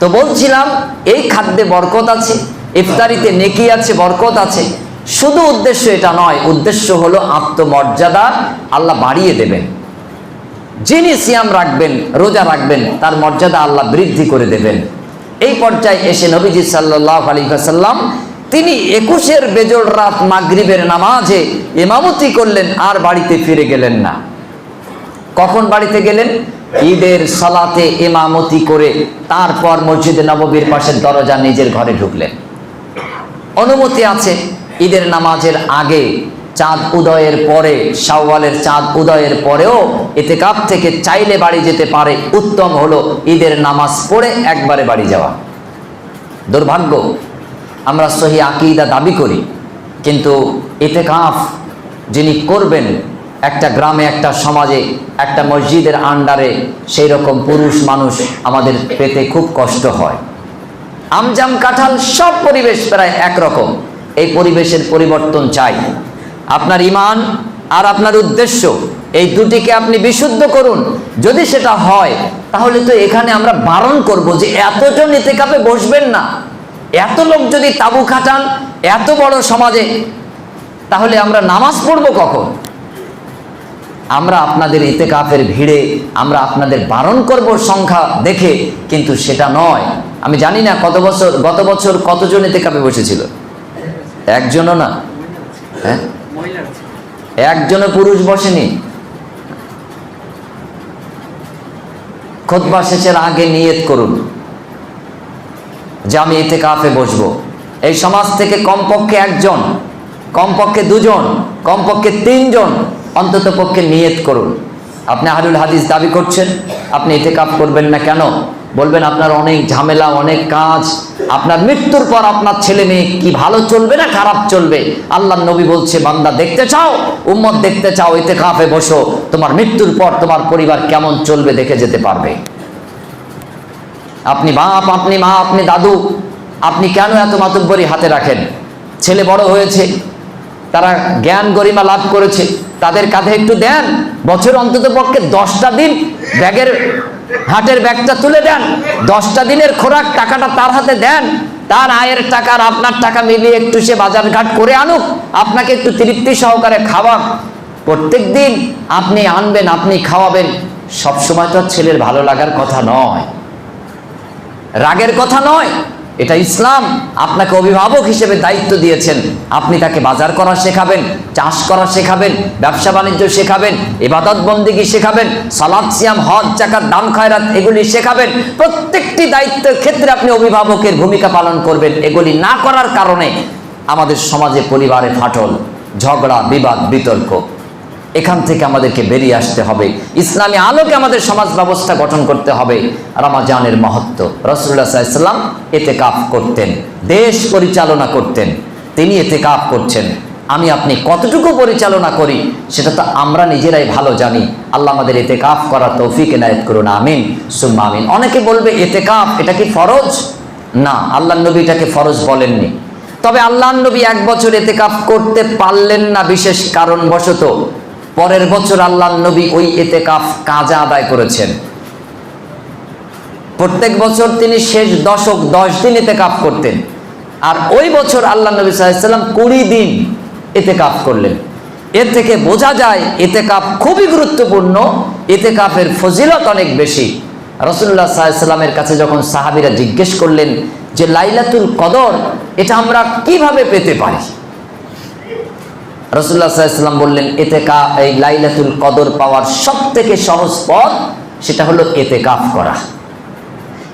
তো বলছিলাম, এই খাদ্যে বরকত আছে, ইফতারিতে নেকি আছে, বরকত আছে। শুধু উদ্দেশ্য এটা নয়, উদ্দেশ্য হলো আত্মমর্যাদা আল্লাহ বাড়িয়ে দেবেন। যিনি সিয়াম রাখবেন, রোজা রাখবেন, তার মর্যাদা আল্লাহ বৃদ্ধি করে দেবেন। এই পর্যায়ে এসে নবীজি সাল্লাহ আলী সাল্লাম তিনি একুশের বেজোড় রাত মাগরিবের নামাজে ইমামতি করলেন, আর বাড়িতে ফিরে গেলেন না। কখন বাড়িতে গেলেন? ঈদের সালাতে ইমামতি করে তারপর মসজিদে নববীর পাশের দরজা নিজের ঘরে ঢুকলেন। অনুমতি আছে ঈদের নামাজের আগে, চাঁদ উদয়ের পরে, শাওয়ালের চাঁদ উদয়ের পরেও এতে কাপ থেকে চাইলে বাড়ি যেতে পারে। উত্তম হলো ঈদের নামাজ পড়ে একবারে বাড়ি যাওয়া। দুর্ভাগ্য, আমরা সহি আকিদা দাবি করি, কিন্তু এতে কাফ যিনি করবেন একটা গ্রামে, একটা সমাজে, একটা মসজিদের আন্ডারে সেই রকম পুরুষ, মানুষ আমাদের পেতে খুব কষ্ট হয়। আমজাম কাঁঠাল সব পরিবেশ প্রায় একরকম। এই পরিবেশের পরিবর্তন চাই। আপনার ইমান আর আপনার উদ্দেশ্য, এই দুটিকে আপনি বিশুদ্ধ করুন। যদি সেটা হয়, তাহলে তো এখানে আমরা বারণ করব যে এতজন এতে কাপে বসবেন না। এত লোক যদি তাবু খাটান, এত বড় সমাজে, তাহলে আমরা নামাজ পড়ব কখন? আমরা আপনাদের ইতেকাফের ভিড়ে, আমরা আপনাদের বারণ করব সংখ্যা দেখে, কিন্তু সেটা নয়। আমি জানি না কত বছর, গত বছর কতজন ইতেকাফে বসেছিল? একজনও না। হ্যাঁ? একজনও পুরুষ বসেনি। খোদবা শেষের আগে নিয়ত করুন যে আমি এতে কাফে বসবো। এই সমাজ থেকে কমপক্ষে একজন, কমপক্ষে দুজন, কমপক্ষে তিনজন অন্তত পক্ষে নিয়ত করুন। আপনি আহলুল হাদিস দাবি করছেন, আপনি এতে কাপ করবেন না কেন? বলবেন, আপনার অনেক ঝামেলা, অনেক কাজ, আপনার মৃত্যুর পর আপনার ছেলে মেয়ে কি ভালো চলবে না খারাপ চলবে? আল্লাহ নবী বলছে, বান্দা, দেখতে চাও, উম্মত দেখতে চাও এতে কাফে বসো, তোমার মৃত্যুর পর তোমার পরিবার কেমন চলবে দেখে যেতে পারবে। আপনি বাপ, আপনি মা, আপনি দাদু, আপনি কেন এত মাতব্বরি হাতে রাখেন? ছেলে বড় হয়েছে তারা জ্ঞান গরিমা লাভ করেছে। তাদের কাঁধে একটু দেন। বছর অন্তত পক্ষে দশটা দিন ব্যাগের হাটের ব্যাগটা তুলে দেন। দশটা দিনের খোরাক টাকাটা তার হাতে দেন। তার আয়ের টাকা আর আপনার টাকা মিলিয়ে একটু সে বাজারঘাট করে আনুক। আপনাকে একটু তৃপ্তি সহকারে খাওয়াক। প্রত্যেক দিন আপনি আনবেন, আপনি খাওয়াবেন। সবসময় তো ছেলের ভালো লাগার কথা নয়। রাগের কথা নয়। এটা ইসলাম। আপনাকে অভিভাবক হিসেবে দায়িত্ব দিয়েছেন। আপনি তাকে বাজার করা শেখাবেন, চাষ করা শেখাবেন, ব্যবসা বাণিজ্য শেখাবেন এবাদত বন্দিগি শেখাবেন সালাদ সিয়াম, হজ চাকার দাম খায়রাত এগুলি শেখাবেন। প্রত্যেকটি দায়িত্বের ক্ষেত্রে আপনি অভিভাবকের ভূমিকা পালন করবেন। এগুলি না করার কারণে আমাদের সমাজে পরিবারে ফাটল, ঝগড়া, বিবাদ, বিতর্ক। এখান থেকে আমাদেরকে বেরিয়ে আসতে হবে। ইসলামী আলোকে আমাদের সমাজ ব্যবস্থা গঠন করতে হবে। রামাজানের মহত্ব। রসুল্লাহ সাল্লাম এতে কাপ করতেন। দেশ পরিচালনা করতেন। তিনি এতে কাপ করছেন। আমি আপনি কতটুকু পরিচালনা করি, সেটা তো আমরা নিজেরাই ভালো জানি। আল্লাহ আমাদের এতে কাপ করা তৌফিক এনায়ত করুন, আমিন। সুম্মা আমিন। অনেকে বলবে এতে কাপ এটা কি ফরজ? না আল্লাহ নবী এটাকে ফরজ বলেননি। তবে আল্লাহ নবী এক বছর এতে কাপ করতে পারলেন না, বিশেষ কারণবশত। পরের বছর আল্লাহ নবী ওই এতে কাফ কাজা আদায় করেছেন। প্রত্যেক বছর তিনি শেষ দশক, দশ দিন এতে কাপ করতেন। আর ওই বছর আল্লাহ নবী সাল্লাম কুড়ি দিন এতে কাপ করলেন। এর থেকে বোঝা যায় এতে কাপ খুবই গুরুত্বপূর্ণ এতে কাপের ফজিলত অনেক বেশি। রসুল্লাহ সাল্লামের কাছে যখন সাহাবিরা জিজ্ঞেস করলেন যে, লাইলাতুল কদর, এটা আমরা কীভাবে পেতে পারি? রসুল্লাহ সাল্লাম বললেন এতে কা এই লাইলাতুল কদর পাওয়ার সব থেকে সহজ পথ, সেটা হলো এতে কাফ করা।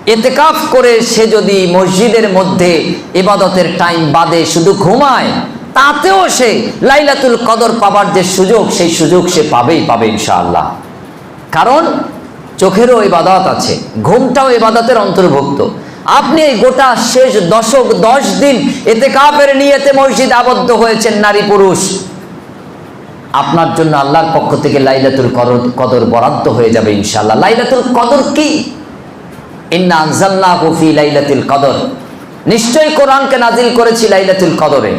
এতেকাফ করে সে যদি মসজিদের মধ্যে ইবাদতের টাইম বাদে শুধু ঘুমায়, তাতেও সে লাইলাতুল কদর পাবার যে সুযোগ, সেই সুযোগ সে পাবেই পাবে ইনশাআল্লাহ। কারণ, চোখেরও ইবাদত আছে, ঘুমটাও ইবাদতের অন্তর্ভুক্ত। আপনি এই গোটা শেষ দশক, দশ দিন এতে কাপের নিয়েতে মসজিদ আবদ্ধ হয়েছেন নারী পুরুষ। আপনার জন্য আল্লাহর পক্ষ থেকে লাইলাতুল কদর বরাদ্দ হয়ে যাবে ইনশাল্লাহ লাইলাতুল কদর কি? ইন্না আনজালনাহু ফি লাইলাতুল কদর। নিশ্চয়ই কোরআনকে নাজিল করেছি লাইলাতুল কদরে।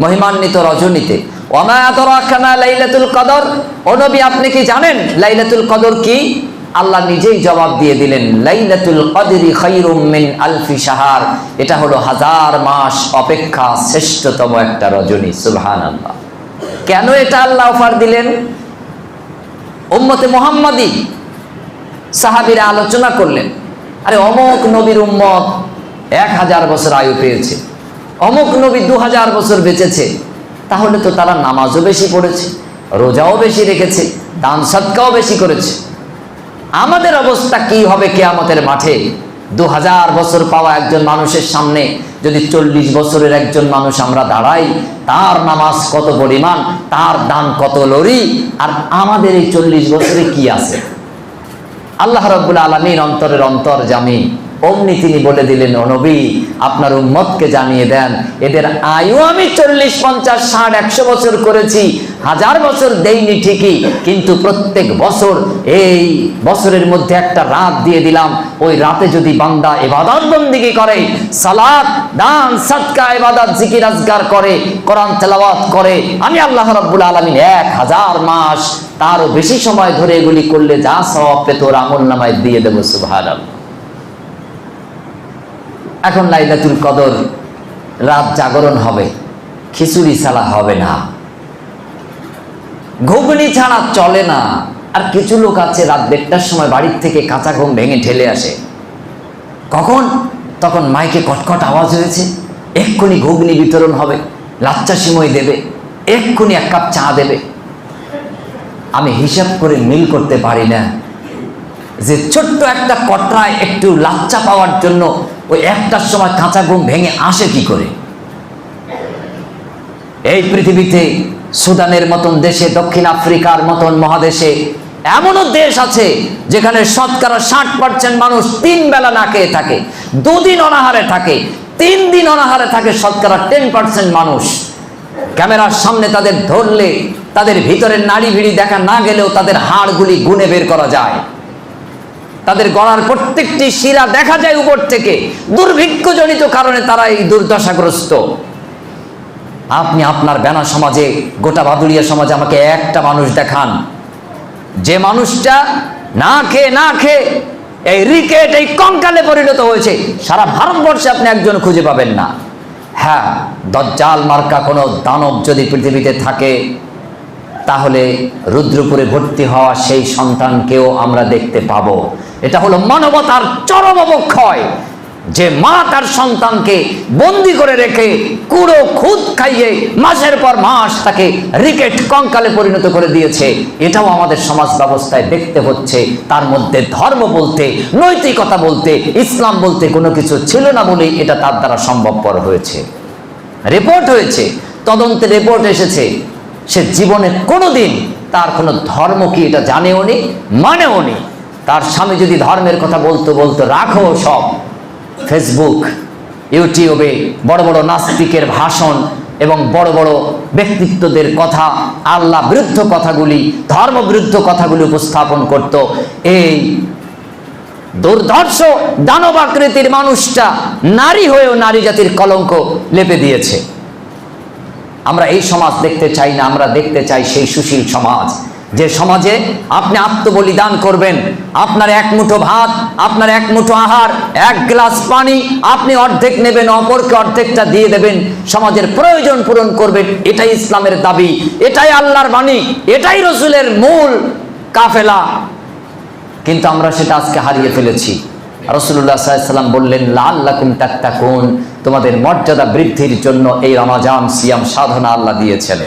মহিমান্বিত রজনীতে। ওমা আদরাকা লাইলাতুল কদর। ও আপনি কি জানেন লাইলাতুল কদর কি? আল্লাহ নিজেই জবাব দিয়ে দিলেন, লাইলাতুল কদরি খায়রুম মিন আলফি শাহার। এটা হলো হাজার মাস অপেক্ষা শ্রেষ্ঠতম একটা রজনী, সুবহানাল্লাহ। কেন এটা আল্লাহ অফার দিলেন? উম্মতে মোহাম্মদী সাহাবীরা আলোচনা করলেন, আরে অমক নবীর উম্মত এক হাজার বছর আয়ু পেয়েছে, অমক নবী দু হাজার বছর বেঁচেছে, তাহলে তো তারা নামাজও বেশি পড়েছে, রোজাও বেশি রেখেছে, দান সৎকাও বেশি করেছে। আমাদের অবস্থা কি হবে কেয়ামতের মাঠে? দু হাজার বছর পাওয়া একজন মানুষের সামনে যদি চল্লিশ বছরের একজন মানুষ আমরা দাঁড়াই, তার নামাজ কত পরিমাণ, তার দান কত লড়ি আর আমাদের এই চল্লিশ বছরে কি আছে? আল্লাহ রব্বুল আলমীর অন্তরের অন্তর জামি অমনি তিনি বলে দিলেন, ও নবী, আপনার উম্মতকে জানিয়ে দেন, এদের আয়ু আমি চল্লিশ, পঞ্চাশ, ষাট, একশো বছর করেছি, হাজার বছর দেইনি ঠিকই, কিন্তু প্রত্যেক বছর এই বছরের মধ্যে একটা রাত দিয়ে দিলাম, ওই রাতে যদি বান্দা এবাদত বন্দিগি করে, সালাত, দান সৎকা এবাদত জিকির আজগার করে, কোরআন, তেলাওয়াত করে, আমি আল্লাহ রব্বুল আলমিন এক হাজার মাস তারও বেশি সময় ধরে এগুলি করলে যা সওয়াব পেত ওর আমল নামায় দিয়ে দেবো, সুবহানাল্লাহ। এখন লাইলাতুল কদর, রাত জাগরণ হবে, খিচুড়ি ছাড়া হবে না। ঘুগনি ছাড়া চলে না। আর কিছু লোক আছে রাত দেড়টার সময় বাড়ির থেকে কাঁচা ঘুম ভেঙে ঠেলে আসে। কখন? তখন মাইকে কটকট আওয়াজ হয়েছে, এক্ষুনি ঘুগনি বিতরণ হবে, লাচ্চা সিমই দেবে, এক্ষুনি এক কাপ চা দেবে। আমি হিসাব করে মিল করতে পারি না যে ছোট্ট একটা কটরায় একটু লাচ্চা পাওয়ার জন্য ওই একটার সময় কাঁচা ঘুম ভেঙে আসে কি করে? এই পৃথিবীতে সুদানের মতন দেশে, দক্ষিণ আফ্রিকার মতন মহাদেশে এমনও দেশ আছে যেখানে শতকরা ষাট পার্সেন্ট মানুষ তিন বেলা না খেয়ে থাকে, দুদিন অনাহারে থাকে, তিন দিন অনাহারে থাকে শতকরা টেন পার্সেন্ট মানুষ। ক্যামেরার সামনে তাদের ধরলে, তাদের ভিতরের নাড়ি ভিড়ি দেখা না গেলেও তাদের হাড়গুলি গুনে বের করা যায়। তাদের গলার প্রত্যেকটি শিরা দেখা যায় উপর থেকে। দুর্ভিক্ষজনিত কারণে তারা এই দুর্দশাগ্রস্ত। আপনি আপনার বেনা সমাজে, গোটা বাদুড়িয়া সমাজে আমাকে একটা মানুষ দেখান। যে মানুষটা না খেয়ে না খেয়ে এই রিকেট, এই কঙ্কালে পরিণত হয়েছে। সারা ভারতবর্ষে আপনি একজন খুঁজে পাবেন না। হ্যাঁ দজ্জাল মার্কা কোনো দানব যদি পৃথিবীতে থাকে, তাহলে রুদ্রপুরে ভর্তি হওয়া সেই সন্তানকেও আমরা দেখতে পাবো। এটা হলো মানবতার চরম অবক্ষয়। যে মা তার সন্তানকে বন্দি করে রেখে কুড়ো খুদ খাইয়ে মাসের পর মাস তাকে রিকেট কঙ্কালে পরিণত করে দিয়েছে। এটাও আমাদের সমাজ ব্যবস্থায় দেখতে হচ্ছে। তার মধ্যে ধর্ম বলতে, নৈতিকতা বলতে, ইসলাম বলতে কোনো কিছু ছিল না বলেই এটা তার দ্বারা সম্ভবপর হয়েছে। রিপোর্ট হয়েছে, তদন্তে রিপোর্ট এসেছে। সে জীবনে কোনোদিন তার কোনো ধর্ম কি এটা জানেও নি মানেও নি তার স্বামী যদি ধর্মের কথা বলতো বলতো, রাখো সব। ফেসবুক ইউটিউবে বড় বড় নাস্তিকের ভাষণ এবং বড় বড় ব্যক্তিত্বদের কথা, আল্লাহ বিরুদ্ধ কথাগুলি, ধর্ম বিরুদ্ধ কথাগুলি উপস্থাপন করত। এই দুর্ধর্ষ দানবাকৃতির মানুষটা নারী হয়েও নারী জাতির কলঙ্ক লেপে দিয়েছে। আমরা এই সমাজ দেখতে চাই না, আমরা দেখতে চাই সেই সুশীল সমাজ। যে সমাজে আপনি আত্মবলিদান করবেন, আপনার এক মুঠো ভাত, আপনার এক মুঠো আহার, এক গ্লাস পানি, আপনি অর্ধেক নেবেন, অপরকে অর্ধেকটা দিয়ে দেবেন, সমাজের প্রয়োজন পূরণ করবেন, এটাই ইসলামের দাবি, এটাই আল্লাহর বাণী, এটাই রসুলের মূল কাফেলা। কিন্তু আমরা সেটা আজকে হারিয়ে ফেলেছি। রসুল্লাহ সাল্লাম বললেন লাল্লাকুম তাত্তাকুন। তোমাদের মর্যাদা বৃদ্ধির জন্য এই রমাজান সিয়াম সাধনা আল্লাহ দিয়েছেন।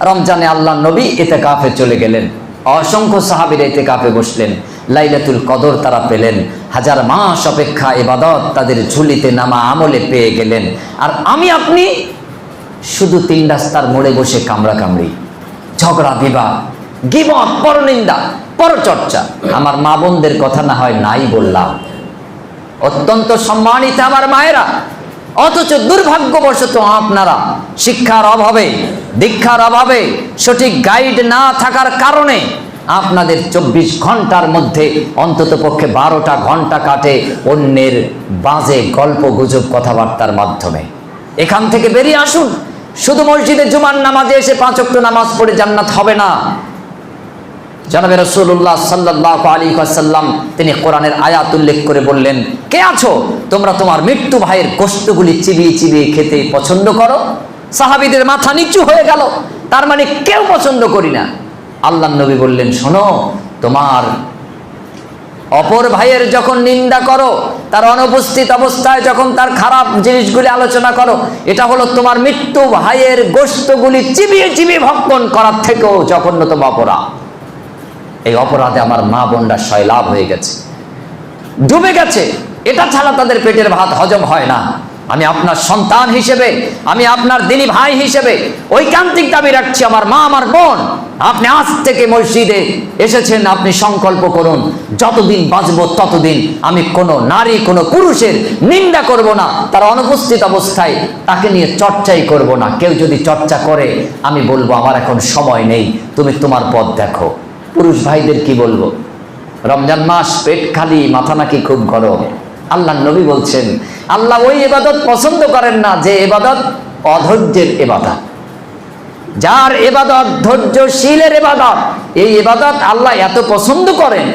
রমজানে আল্লাহ নবী এতে কাফে চলে গেলেন। অসংখ্য সাহাবির এতে কাপে বসলেন। লাইলাতুল কদর তারা পেলেন। হাজার মাস অপেক্ষা এবাদত তাদের ঝুলিতে নামা আমলে পেয়ে গেলেন। আর আমি আপনি শুধু তিন রাস্তার মোড়ে বসে কামড়া কামড়ি ঝগড়া বিবাহ গিবত, পরনিন্দা, পরচর্চা। আমার মা বোনদের কথা না হয় নাই বললাম। অত্যন্ত সম্মানিত আমার মায়েরা। অথচ দুর্ভাগ্যবশত আপনারা শিক্ষার অভাবে, দীক্ষার অভাবে সঠিক গাইড না থাকার কারণে আপনাদের চব্বিশ ঘণ্টার মধ্যে অন্তত পক্ষে বারোটা ঘণ্টা কাটে অন্যের বাজে গল্প গুজব কথাবার্তার মাধ্যমে। এখান থেকে বেরিয়ে আসুন। শুধু মসজিদে জুমার নামাজে এসে পাঁচ অক্ট নামাজ পড়ে জান্নাত হবে না। জনাবে রসুল্লাহ সাল্লাহ আলী সাল্লাম তিনি কোরআনের আয়াত উল্লেখ করে বললেন, কে আছো? তোমরা তোমার মৃত্যু ভাইয়ের গোষ্ঠগুলি চিবিয়ে চিবিয়ে খেতে পছন্দ করো? সাহাবিদের মাথা নিচু হয়ে গেল, তার মানে কেউ পছন্দ করি না। আল্লাহ নবী বললেন, শোনো, তোমার অপর ভাইয়ের যখন নিন্দা করো, তার অনুপস্থিত অবস্থায় যখন তার খারাপ জিনিসগুলি আলোচনা করো, এটা হলো তোমার মৃত্যু ভাইয়ের গোষ্ঠগুলি চিবিয়ে চিবিয়ে ভক্ষণ করার থেকেও জঘন্যতম অপরাধ। এই অপরাধে আমার মা বোনরা সয়লাভ হয়ে গেছে। ডুবে গেছে। এটা ছাড়া তাদের পেটের ভাত হজম হয় না। আমি আপনার সন্তান হিসেবে, আমি আপনার দিনী ভাই হিসেবে ঐকান্তিক দাবি রাখছি আমার মা, আমার বোন। আপনি আজ থেকে মসজিদে এসেছেন, আপনি সংকল্প করুন, যতদিন বাঁচব ততদিন আমি কোনো নারী, কোনো পুরুষের নিন্দা করব না। তার অনুপস্থিত অবস্থায় তাকে নিয়ে চর্চাই করব না। কেউ যদি চর্চা করে, আমি বলব, আমার এখন সময় নেই। তুমি তোমার পথ দেখো। পুরুষ ভাইদের কি বলব? রমজান মাস পেট খালি, মাথা নাকি খুব গরম। আল্লাহ নবী বলছেন, আল্লাহ ওই এবাদত পছন্দ করেন না যে এবাদত অধৈর্যের এবাদত। যার এবাদত ধৈর্যশীলের এবাদত, এই এবাদত আল্লাহ এত পছন্দ করেন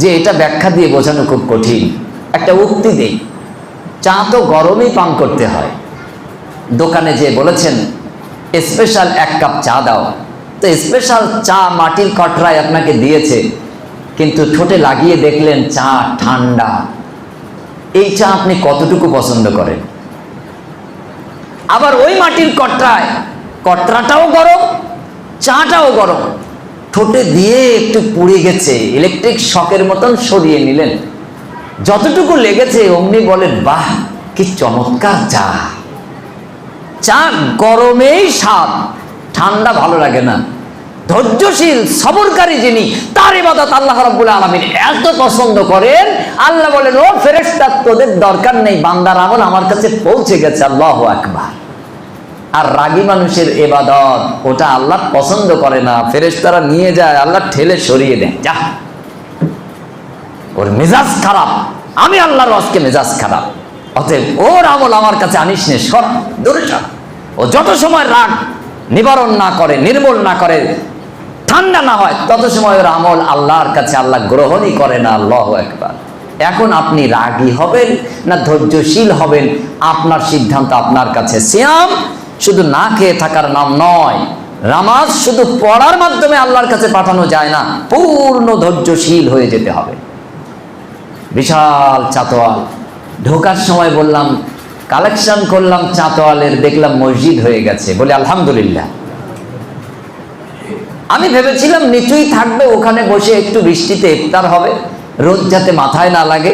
যে এটা ব্যাখ্যা দিয়ে বোঝানো খুব কঠিন। একটা উক্তি দেই, চা তো গরমই পান করতে হয়। দোকানে যে বলেছেন, স্পেশাল এক কাপ চা দাও। তো স্পেশাল চা মাটির কটরায় আপনাকে দিয়েছে। কিন্তু ঠোঁটে লাগিয়ে দেখলেন চা ঠান্ডা। এই চা আপনি কতটুকু পছন্দ করেন? আবার ওই মাটির কটরায়, কটরাটাও গরম, চাটাও গরম। ঠোঁটে দিয়ে একটু পুড়ে গেছে ইলেকট্রিক শকের মতন সরিয়ে নিলেন। যতটুকু লেগেছে অমনি বলেন, বাহ, কি চমৎকার চা। চা গরমেই স্বাদ। ঠান্ডা ভালো লাগে না। ধৈর্যশীল, সবরকারী যিনি, তার ইবাদত আল্লাহ রাব্বুল আলামিন এত পছন্দ করেন। আল্লাহ বলেন, ও ফেরেশতা, তোদের দরকার নেই বান্দার আমল আমার কাছে পৌঁছে গেছে, আল্লাহু আকবার। আর রাগী মানুষের এবাদত ওটা আল্লাহ পছন্দ করে না। ফেরেশতারা নিয়ে যায়, আল্লাহ ঠেলে সরিয়ে দেন যা। ওর মেজাজ খারাপ। আমি আল্লাহর রসকে মেজাজ খারাপ। অতএব ওর আমল আমার কাছে আনিস নে, সর, দূরে সর। ও যত সময় রাগ নিবারণ না করে, নির্মূল না করে, ঠান্ডা না হয়, তত সময় ওর আমল আল্লাহর কাছে আল্লাহ গ্রহণই করে না, আল্লাহ একবার এখন আপনি রাগী হবেন না ধৈর্যশীল হবেন? আপনার সিদ্ধান্ত আপনার কাছে সিয়াম, শুধু না খেয়ে থাকার নাম নয়, নামাজ শুধু পড়ার মাধ্যমে আল্লাহর কাছে পাঠানো যায় না, পূর্ণ ধৈর্যশীল হয়ে যেতে হবে। বিশাল চাতোয়াল। ঢোকার সময় বললাম কালেকশন করলাম চাতোয়ালের, দেখলাম মসজিদ হয়ে গেছে। বলে, আলহামদুলিল্লাহ। আমি ভেবেছিলাম নিচুই থাকবে, ওখানে বসে একটু বৃষ্টিতে ইফতার হবে, রোদ যাতে মাথায় না লাগে,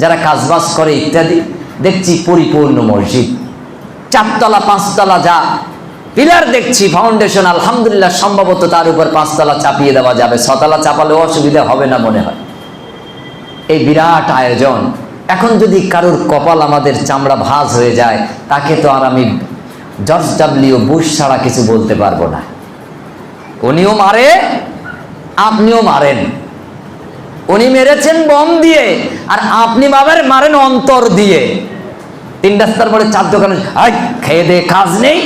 যারা কাজবাজ করে ইত্যাদি, দেখছি পরিপূর্ণ মসজিদ। চারতলা, পাঁচতলা যা, পিলার দেখছি ফাউন্ডেশন আলহামদুলিল্লাহ, সম্ভবত তার উপর পাঁচতলা চাপিয়ে দেওয়া যাবে, ছতলা চাপালেও অসুবিধা হবে না মনে হয়। এই বিরাট আয়োজন এখন যদি কারোর কপাল আমাদের চামড়া ভাঁজ হয়ে যায়, তাকে তো আর আমি জর্জ ডাব্লিউ বুশ ছাড়া কিছু বলতে পারব না। উনিও মারে, আপনিও মারেন। উনি মেরেছেন বম দিয়ে, আর আপনি বাবার মারেন অন্তর দিয়ে। তিন রাস্তার পরে চার দোকানে খেয়ে দে, কাজ নেই।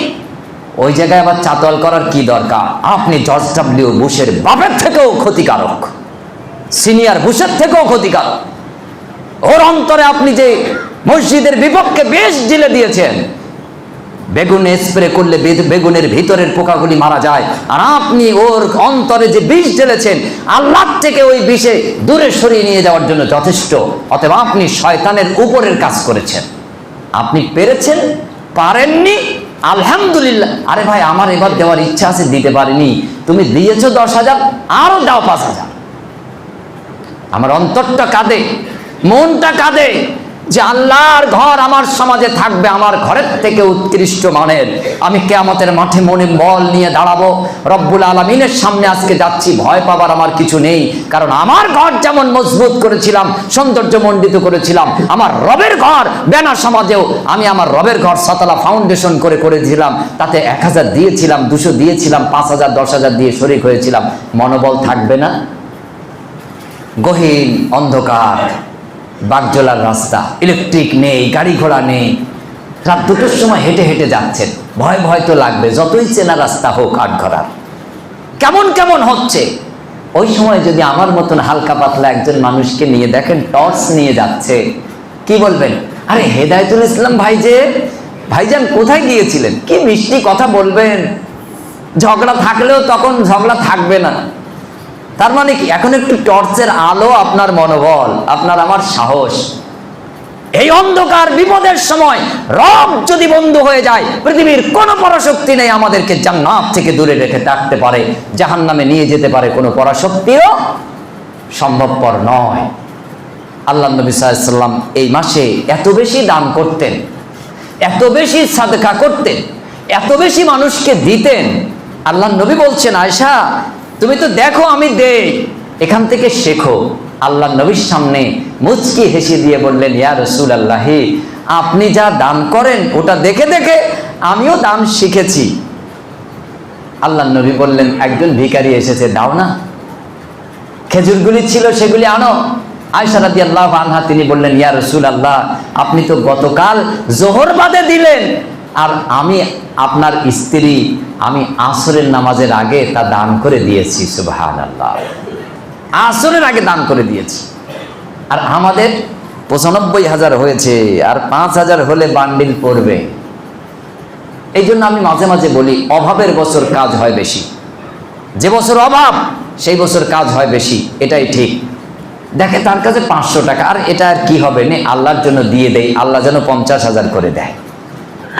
ওই জায়গায় আবার চাতল করার কি দরকার? আপনি জর্জ ডাব্লিউ বুশের বাপের থেকেও ক্ষতিকারক। সিনিয়র বুশের থেকেও ক্ষতিকারক। ওর অন্তরে আপনি যে মসজিদের বিপক্ষে বেশ ঢিলে দিয়েছেন, বেগুন স্প্রে করলে বেগুনের ভিতরের পোকাগুলি মারা যায়। আর আপনি ওর অন্তরে যে বিষ ঢেলেছেন, আল্লাহ থেকে ওই বিষে দূরে সরিয়ে নিয়ে যাওয়ার জন্য যথেষ্ট। অতএব আপনি শয়তানের উপরের কাজ করেছেন। আপনি পেরেছেন? পারেননি? আলহামদুলিল্লাহ। আরে ভাই, আমার এবার দেওয়ার ইচ্ছা আছে, দিতে পারিনি। তুমি দিয়েছ দশ হাজার আরও দাও পাঁচ হাজার। আমার অন্তরটা কাঁদে। মনটা কাঁদে যে আল্লাহর ঘর আমার সমাজে থাকবে, আমার ঘরের থেকে উৎকৃষ্ট মানের। আমি কেয়ামতের মাঠে মনে বল নিয়ে দাঁড়াবো। রব্বুল আলমিনের সামনে আজকে যাচ্ছি, ভয় পাবার আমার কিছু নেই। কারণ আমার ঘর যেমন মজবুত করেছিলাম, সৌন্দর্য মণ্ডিত করেছিলাম, আমার রবের ঘর বেনা সমাজেও আমি আমার রবের ঘর সতলা ফাউন্ডেশন করে করেছিলাম। তাতে এক হাজার দিয়েছিলাম, দুশো দিয়েছিলাম, পাঁচ হাজার, দশ হাজার দিয়ে শরিক হয়েছিলাম। মনোবল থাকবে না? গহীন অন্ধকার। বাগজোলার রাস্তা ইলেকট্রিক নেই, গাড়ি ঘোড়া নেই। রাত দুটোর সময় হেঁটে হেঁটে যাচ্ছেন। ভয় ভয় তো লাগবে, যতই চেনা রাস্তা হোক আট ঘরার কেমন কেমন হচ্ছে? ওই সময় যদি আমার মতন হালকা পাতলা একজন মানুষকে নিয়ে দেখেন, টর্চ নিয়ে যাচ্ছে, কি বলবেন? আরে হেদায়তুল ইসলাম ভাই যে, ভাইজান কোথায় গিয়েছিলেন? কি মিষ্টি কথা বলবেন? ঝগড়া থাকলেও তখন ঝগড়া থাকবে না। তার মানে কি? এখন একটু টর্চের আলো আপনার মনোবল, আপনার আমার সাহস। এই অন্ধকার, বিপদের সময় রব যদি বন্ধ হয়ে যায়, পৃথিবীর কোনো পরাশক্তি নেই আমাদেরকে জান্নাত থেকে দূরে রেখে থাকতে পারে জাহান নামে নিয়ে যেতে পারে কোনো পরাশক্তিও সম্ভবপর নয়। আল্লাহ নবী সাল্লাম এই মাসে এত বেশি দান করতেন, এত বেশি সাদকা করতেন, এত বেশি মানুষকে দিতেন। আল্লাহ নবী বলছেন আয়সা তুমি তো দেখো আমি দেই। এখান থেকে শেখো। আল্লাহ নবীর সামনে মুচকি হেসে দিয়ে বললেন, ইয়া রসুল আল্লাহি আপনি যা দান করেন, ওটা দেখে দেখে আমিও দান শিখেছি। আল্লাহ নবী বললেন, একজন ভিখারি এসেছে, দাও না। খেজুরগুলি ছিল, সেগুলি আনো। আয়সারাদি আল্লাহ আনহা তিনি বললেন, ইয়া রসুল আল্লাহ আপনি তো গতকাল জোহর বাদে দিলেন, আর আমি আপনার স্ত্রী, আমি আসরের নামাজের আগে তা দান করে দিয়েছি সুবাহান আল্লাহ আসরের আগে দান করে দিয়েছি। আর আমাদের পঁচানব্বই হাজার হয়েছে, আর পাঁচ হাজার হলে বান্ডিল পড়বে। এই জন্য আমি মাঝে মাঝে বলি, অভাবের বছর কাজ হয় বেশি। যে বছর অভাব, সেই বছর কাজ হয় বেশি, এটাই ঠিক। দেখে তার কাছে পাঁচশো টাকা, আর এটা আর কি হবে? নে, আল্লাহর জন্য দিয়ে দেয় আল্লাহ যেন পঞ্চাশ হাজার করে দেয়।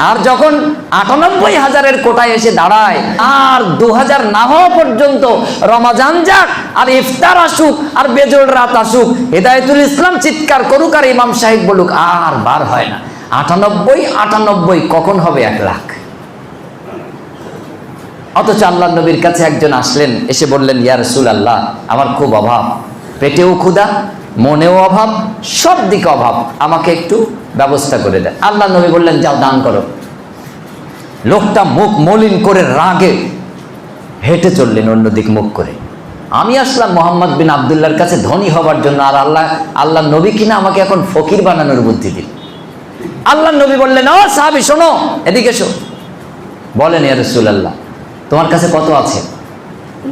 আর যখন আটানব্বই হাজারের কোটায় এসে দাঁড়ায়, আর দু হাজার না হওয়া পর্যন্ত রমাজান যাক, আর ইফতার আসুক, আর বেজোড় রাত আসুক, হেদায়তুল ইসলাম চিৎকার করুক আর ইমাম সাহেব বলুক, আর বার হয় না। আটানব্বই আটানব্বই, কখন হবে এক লাখ? অথচ আল্লাহ নবীর কাছে একজন আসলেন, এসে বললেন, ইয়া রসুল আল্লাহ আমার খুব অভাব। পেটেও ক্ষুধা মনেও অভাব, সব দিকে অভাব। আমাকে একটু ব্যবস্থা করে দেয় আল্লাহ নবী বললেন, যাও, দান করো। লোকটা মুখ মলিন করে রাগে হেঁটে চললেন অন্যদিক মুখ করে। আমি আসলাম মোহাম্মদ বিন আবদুল্লাহর কাছে ধনী হবার জন্য, আর আল্লাহ আল্লাহ নবী কিনা আমাকে এখন ফকির বানানোর বুদ্ধি দিল। আল্লাহ নবী বললেন, ও সাহাবি, শোনো, এদিকে এসো। বলেন, ইয়া আল্লাহ তোমার কাছে কত আছে?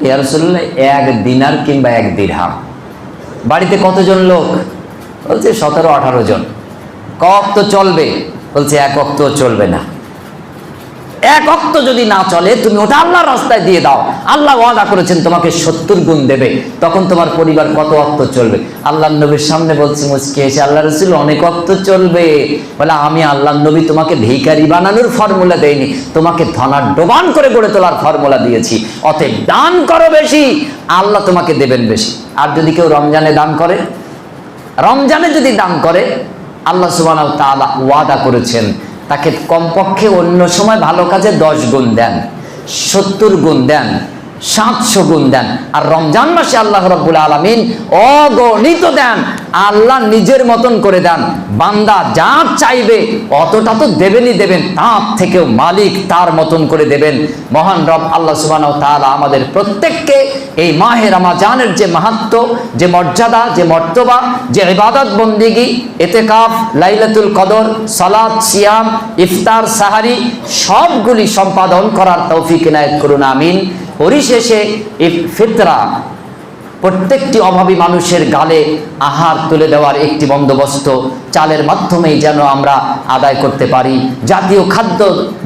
ইয়া রসুল্লাহ এক দিনার কিংবা এক দিরহাম। বাড়িতে কতজন লোক? বলছে সতেরো আঠারো জন। কক তো চলবে? বলছে এক অক্ত চলবে না। এক অক্ত যদি না চলে, তুমি ওটা আল্লাহর রাস্তায় দিয়ে দাও। আল্লাহ ওয়াদা করেছেন, তোমাকে সত্তর গুণ দেবে। তখন তোমার পরিবার কত অক্ত চলবে? আল্লাহ নবীর সামনে বলছি, মুসকে এসে আল্লাহ রসুল অনেক অক্ত চলবে। বলে, আমি আল্লাহ নবী তোমাকে ভিখারি বানানোর ফর্মুলা দেয়নি তোমাকে ধনার ডোবান করে গড়ে তোলার ফর্মুলা দিয়েছি। অতএব দান করো বেশি, আল্লাহ তোমাকে দেবেন বেশি। আর যদি কেউ রমজানে দান করে? রমজানে যদি দান করে, আল্লাহ সুবাহ তাআলা ওয়াদা করেছেন তাকে কমপক্ষে অন্য সময় ভালো কাজে দশ গুণ দেন সত্তর গুণ দেন। সাতশো গুণ দেন। আর রমজান মাসে আল্লাহ রব্বুল আলমিন অগণিত দেন। আল্লাহ নিজের মতন করে দেন। বান্দা যা চাইবে, অতটা তো দেবেনই দেবেন, তার থেকেও মালিক তার মতন করে দেবেন। মহান রব আল্লাহ সুবাহ তাআলা আমাদের প্রত্যেককে এই মাহে রমাজানের যে মাহাত্ম, যে মর্যাদা, যে মর্তবা, যে ইবাদত বন্দিগি, এতেকাফ, লাইলাতুল কদর সালাদ সিয়াম, ইফতার, সাহারি, সবগুলি সম্পাদন করার তৌফিক এনায়েত করুন, আমিন। পরিশেষে ফিতরা, প্রত্যেকটি অভাবী মানুষের গালে আহার তুলে দেওয়ার একটি বন্দোবস্ত চালের মাধ্যমেই যেন আমরা আদায় করতে পারি, জাতীয় খাদ্য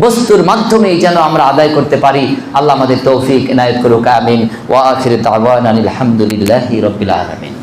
বস্তুর মাধ্যমেই যেন আমরা আদায় করতে পারি। আল্লাহ আমাদের তৌফিক এনায়ত করুক, আমিন। ওয়া আখির তাওয়ান আলহামদুলিল্লাহি রাব্বিল আলমিন।